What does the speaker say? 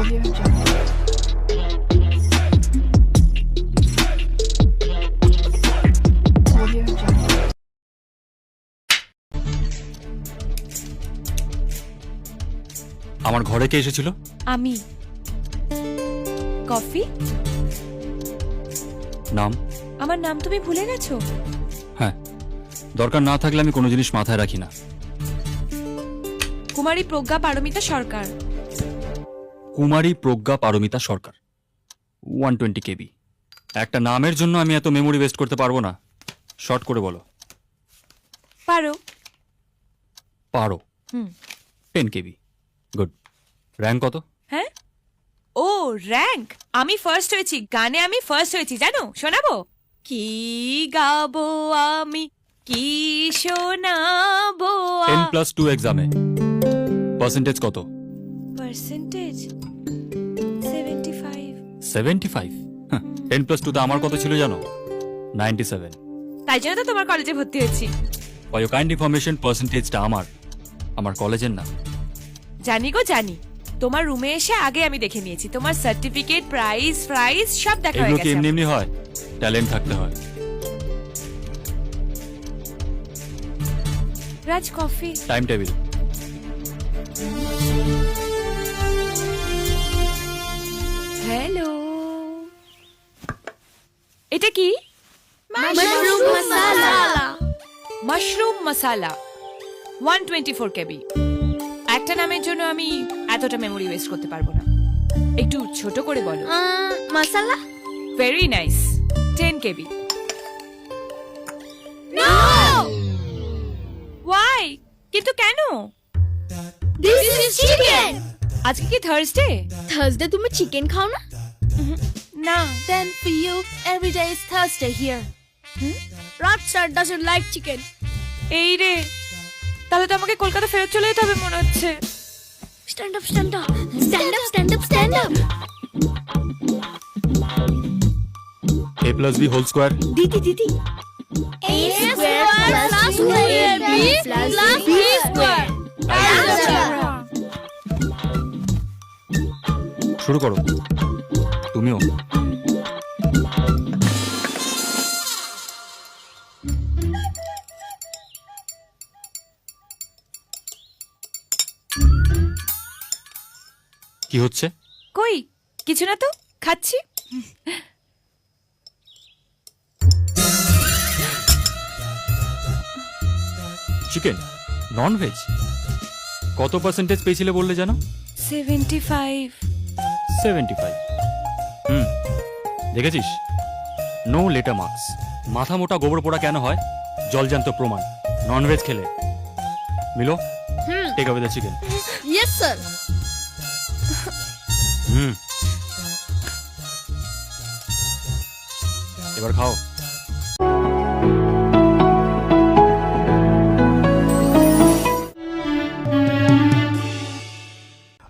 Audio Jungle. আমার ঘরে কে এসেছিল? আমি। কফি? নাম? আমার নাম তুমি ভুলে গেছো? হ্যাঁ। দরকার না থাকলে আমি কোনো জিনিস মাথায় রাখি না। Kumari Pragya Paramita Sarkar. Kumari Pragya Paramita Sarkar. One twenty KB একটা নামের জন্য আমি এত মেমোরি ওয়েস্ট করতে পারব না। শর্ট করে বলো। পারো। পারো। হুম। টেন কেবি গুড র্যাঙ্ক কত? হ্যাঁ? ও র্যাঙ্ক আমি ফার্স্ট হয়েছি। গানে আমি ফার্স্ট হয়েছি জানো? শোনাবো? কি গাবো আমি? কি শোনাবো টেন প্লাস টু এক্সামে পার্সেন্টেজ কত? Percentage seventy five seventy five ten plus টুতে আমার কত ছিল জানো? নাইনটি সেভেন তাই জন্য তো তোমার কলেজে ভর্তি হয়েছি। ফর ইউ কাইন্ড ইনফরমেশন পার্সেন্টেজটা আমার। আমার কলেজের না। জানি গো জানি। তোমার রুমে এসে আগে আমি দেখে নিয়েছি। তোমার সার্টিফিকেট প্রাইস প্রাইস সব দেখা হয়ে এগুলো কি গেছে এমনি এমনি হয়? ট্যালেন্ট থাকতে হয়। রাজ কফি টাইম টেবিল এটা কি? Mushroom masala. Mushroom masala one twenty four KB একটা নামের জন্য আমি এতটা মেমোরি ওয়েস্ট করতে পারব না। একটু ছোট করে বলো। Masala very nice ten KB! Why কিন্তু কেন? This is chicken. আজকে কি থার্সডে থার্সডে তুমি চিকেন খাও না? না Then for you, every day is Thursday here. Hmm? Raj sir doesn't like chicken. এই রে তাহলে তো আমাকে কলকাতা ফেরত চলে যেতে হবে মনে হচ্ছে Stand up, stand up. Stand up, stand up, stand up. A plus B whole square Didi, Didi. A square plus 2ab plus b square. শুরু করো তুমিও। কি হচ্ছে? কই? কিছু না তো খাচ্ছি। চিকেন নন ভেজ কত পার্সেন্টেজ পেয়েছিলে বললে জানো? সেভেন্টি ফাইভ সেভেন্টি ফাইভ দেখেছিস? নো লেটার মার্কস মাথা মোটা গোবর পোড়া কেন হয়? জলজান্ত প্রমাণ। ননভেজ খেলে। Milo take away the chicken yes sir হুম। এবার খাও।